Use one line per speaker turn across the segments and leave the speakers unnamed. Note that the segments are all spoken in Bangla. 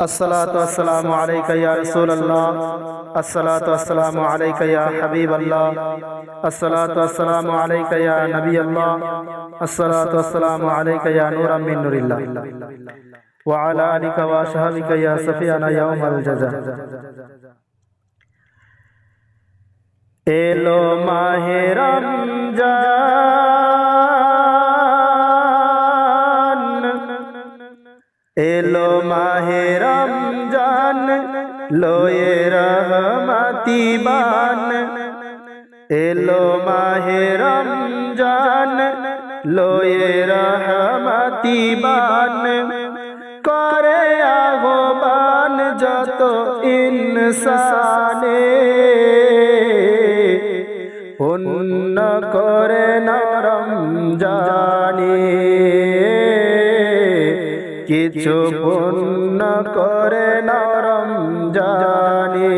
الصلاة والسلام عليك يا رسول الله الصلاة والسلام عليك يا حبيب الله الصلاة والسلام عليك يا نبي الله الصلاة والسلام عليك يا نورا من نور الله وعلى آلك وأصحابك يا سفيانا يوم الجزاء এলো মাহে এলো মাহে রমজান, লোয়ে রহমতি বান। এলো মাহে রমজান, লোয়ে রহমতি বান। করে আহ্বান যত ইনসানে পুণ্য করে নরম জানি কিছু পুণ্য করে নরম জানি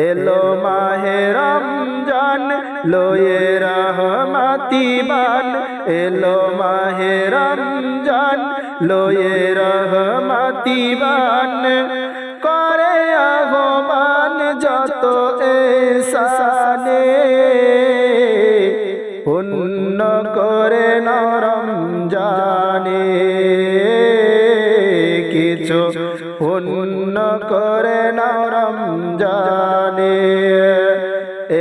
এলো মাহে রমজান, লোয়ে রহমতি বান। এলো মাহে রমজান, লোয়ে রহমতি বান। করে আহ্বান যত এসানে পুণ্য করে নরম জানে কিছু পুণ্য করে নরম জানে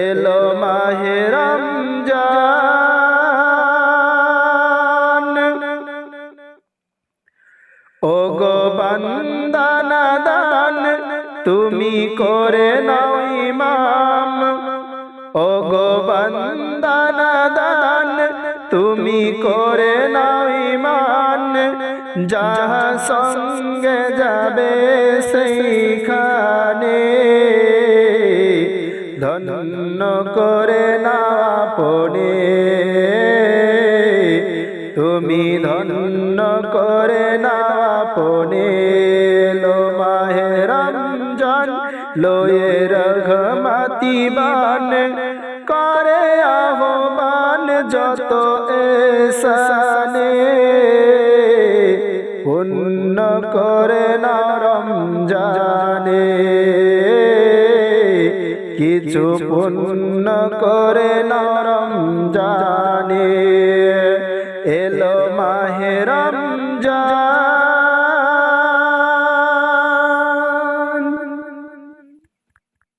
এলো মাহেরম জান ও গো দান তুমি করে নাও ইমাম। ও গো দান তুমি করে নাও যাহা সঙ্গে যাবে সেইখানে ধন্য করে না পড়ে তুমি ধন্য করে না পনে লো মাহে রমজান, লোয়ে রঘমতি বান করে আহ্বান যত এসানে পুণ্য করে নরম রমজানে। কিছু পুণ্য করে নরম রমজান।